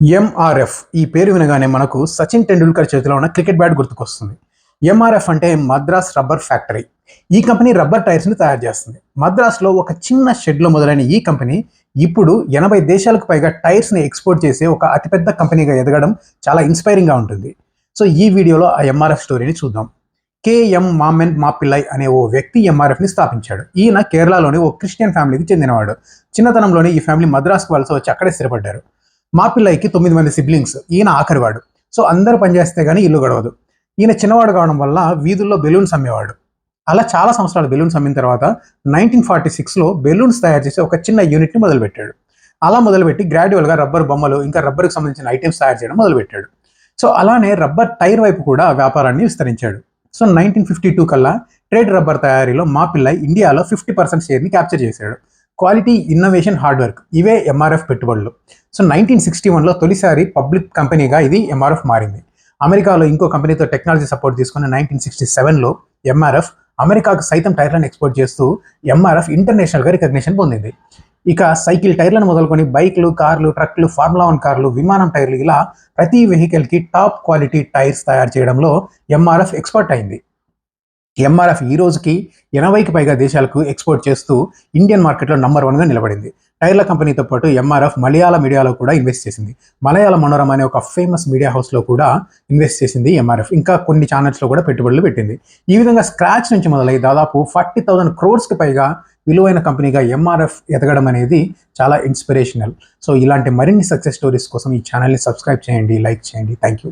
MRF ఈ పేరు వినగానే మనకు సచిన్ టెండూల్కర్ చేతిలో ఉన్న క్రికెట్ బ్యాట్ గుర్తుకొస్తుంది. ఎంఆర్ఎఫ్ అంటే మద్రాస్ రబ్బర్ ఫ్యాక్టరీ. ఈ కంపెనీ రబ్బర్ టైర్స్ని తయారు చేస్తుంది. మద్రాస్లో ఒక చిన్న షెడ్లో మొదలైన ఈ కంపెనీ ఇప్పుడు ఎనభై దేశాలకు పైగా టైర్స్ని ఎక్స్పోర్ట్ చేసే ఒక అతిపెద్ద కంపెనీగా ఎదగడం చాలా ఇన్స్పైరింగ్గా ఉంటుంది. సో ఈ వీడియోలో ఆ ఎంఆర్ఎఫ్ స్టోరీని చూద్దాం. కేఎం మామెన్ మాపిల్లై అనే ఓ వ్యక్తి ఎంఆర్ఎఫ్ని స్థాపించాడు. ఈయన కేరళలోని ఓ క్రిస్టియన్ ఫ్యామిలీకి చెందినవాడు. చిన్నతనంలోనే ఈ ఫ్యామిలీ మద్రాస్కు వలస వచ్చి అక్కడే స్థిరపడ్డారు. మా పిల్లకి తొమ్మిది మంది సిబ్లింగ్స్ ఈయన ఆఖరివాడు. సో అందరూ పనిచేస్తే కానీ ఇల్లు గడవదు. ఈయన చిన్నవాడు కావడం వల్ల వీధుల్లో బెలూన్స్ అమ్మేవాడు. అలా చాలా సంవత్సరాలు బెలూన్స్ అమ్మిన తర్వాత నైన్టీన్ ఫార్టీ సిక్స్లో బెలూన్స్ తయారు చేసి ఒక చిన్న యూనిట్ని మొదలుపెట్టాడు. అలా మొదలుపెట్టి గ్రాడ్యువల్గా రబ్బర్ బొమ్మలు ఇంకా రబ్బర్కి సంబంధించిన ఐటమ్స్ తయారు చేయడం మొదలుపెట్టాడు. సో అలానే రబ్బర్ టైర్ వైపు కూడా వ్యాపారాన్ని విస్తరించాడు. సో నైన్టీన్ ఫిఫ్టీ టూ కల్లా ట్రేడ్ రబ్బర్ తయారీలో మా పిల్ల ఇండియాలో ఫిఫ్టీ పర్సెంట్ షేర్ని క్యాప్చర్ చేశాడు. Quality innovation hard work. ఇవే ఎంఆర్ఎఫ్ పెట్టుబడులు. సో నైన్టీన్ సిక్స్టీ వన్లో తొలిసారి పబ్లిక్ కంపెనీగా ఇది ఎంఆర్ఎఫ్ మారింది. అమెరికాలో ఇంకో కంపెనీతో టెక్నాలజీ సపోర్ట్ తీసుకుని నైన్టీన్ సిక్స్టీ సెవెన్లో ఎంఆర్ఎఫ్ అమెరికాకు సైతం టైర్లను ఎక్స్పోర్ట్ చేస్తూ ఎంఆర్ఎఫ్ ఇంటర్నేషనల్గా రికగ్నిషన్ పొందింది. ఇక సైకిల్ టైర్లను మొదలుకొని బైక్లు కార్లు ట్రక్లు ఫార్ములా వన్ కార్లు విమానం టైర్లు ఇలా ప్రతి వెహికల్కి టాప్ క్వాలిటీ టైర్స్ తయారు చేయడంలో ఎంఆర్ఎఫ్ ఎక్స్పర్ట్ అయింది. ఎంఆర్ఎఫ్ ఈ రోజుకి ఎనభైకి పైగా దేశాలకు ఎక్స్పోర్ట్ చేస్తూ ఇండియన్ మార్కెట్లో నంబర్ వన్గా నిలబడింది. టైర్ల కంపెనీతో పాటు ఎంఆర్ఎఫ్ మలయాళ మీడియాలో కూడా ఇన్వెస్ట్ చేసింది. మలయాళ మనోరమ అనే ఒక ఫేమస్ మీడియా హౌస్లో కూడా ఇన్వెస్ట్ చేసింది ఎంఆర్ఎఫ్ ఇంకా కొన్ని ఛానల్స్లో కూడా పెట్టుబడులు పెట్టింది. ఈ విధంగా స్క్రాచ్ నుంచి మొదలై దాదాపు ఫార్టీ థౌసండ్ క్రోర్స్కి పైగా విలువైన కంపెనీగా ఎంఆర్ఎఫ్ ఎదగడం అనేది చాలా ఇన్స్పిరేషనల్ సో ఇలాంటి మరిన్ని సక్సెస్ స్టోరీస్ కోసం ఈ ఛానల్ని సబ్స్క్రైబ్ చేయండి లైక్ చేయండి. Thank you